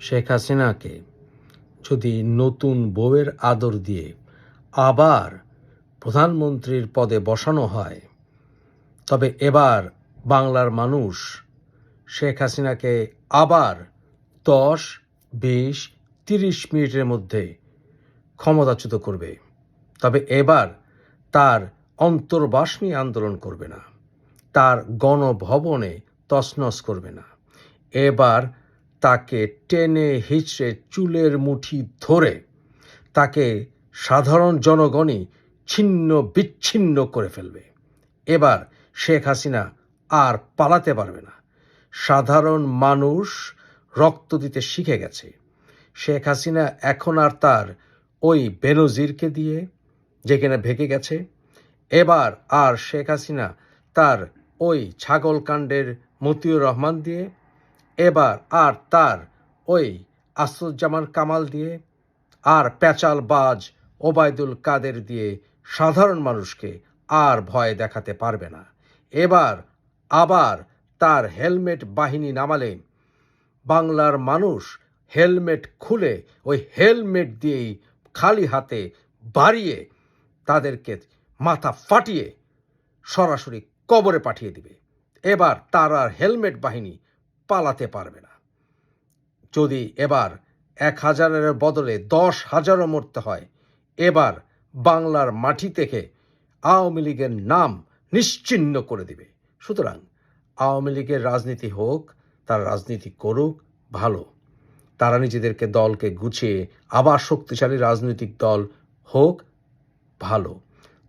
শেখ হাসিনাকে যদি নতুন বউয়ের আদর দিয়ে আবার প্রধানমন্ত্রীর পদে বসানো হয়, তবে এবার বাংলার মানুষ শেখ হাসিনাকে আবার দশ, বিশ, তিরিশ মিনিটের মধ্যে ক্ষমতাচ্যুত করবে। তবে এবার তার অন্তর্বাস নিয়ে আন্দোলন করবে না, তার গণভবনে তছনছ করবে না। এবার তাকে টেনে হিচড়ে চুলের মুঠি ধরে তাকে সাধারণ জনগণই ছিন্ন বিচ্ছিন্ন করে ফেলবে। এবার শেখ হাসিনা আর পালাতে পারবে না। সাধারণ মানুষ রক্ত দিতে শিখে গেছে। শেখ হাসিনা এখন আর তার ওই বেনজিরকে দিয়ে যেখানে ভেঙে গেছে। এবার আর শেখ হাসিনা তার ওই ছাগল কাণ্ডের মতিউর রহমান দিয়ে এবার আর তার ওই আসুজ্জামান কামাল দিয়ে আর প্যাচাল বাজ ওবায়দুল কাদের দিয়ে সাধারণ মানুষকে আর ভয় দেখাতে পারবে না। এবার আবার তার হেলমেট বাহিনী নামালে বাংলার মানুষ হেলমেট খুলে ওই হেলমেট দিয়েই খালি হাতে বাড়িয়ে তাদেরকে মাথা ফাটিয়ে সরাসরি কবরে পাঠিয়ে দিবে। এবার তার আর হেলমেট বাহিনী পালাতে পারবে না। যদি এবার এক হাজারের বদলে দশ হাজারও মরতে হয়, এবার বাংলার মাটি থেকে আওয়ামী লীগের নাম নিশ্চিহ্ন করে দিবে। সুতরাং আওয়ামী লীগের রাজনীতি হোক, তার রাজনীতি করুক, ভালো। তারা নিজেদেরকে দলকে গুছিয়ে আবার শক্তিশালী রাজনৈতিক দল হোক, ভালো।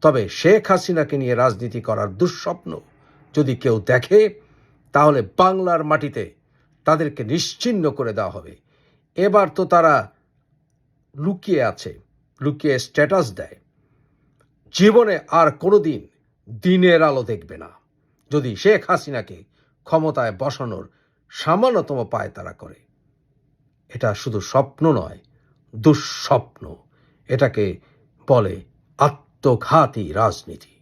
তবে শেখ হাসিনাকে নিয়ে রাজনীতি করার দুঃস্বপ্ন যদি কেউ দেখে তাহলে বাংলার মাটিতে তাদেরকে নিশ্চিহ্ন করে দেওয়া হবে। এবার তো তারা লুকিয়ে আছে, লুকিয়ে স্ট্যাটাস দেয়। জীবনে আর কোনোদিন দিনের আলো দেখবে না। যদি শেখ হাসিনাকে ক্ষমতায় বসানোর সামান্যতম পায় তারা করে। এটা শুধু স্বপ্ন নয়, দুঃস্বপ্ন। এটাকে বলে আত্মঘাতী রাজনীতি।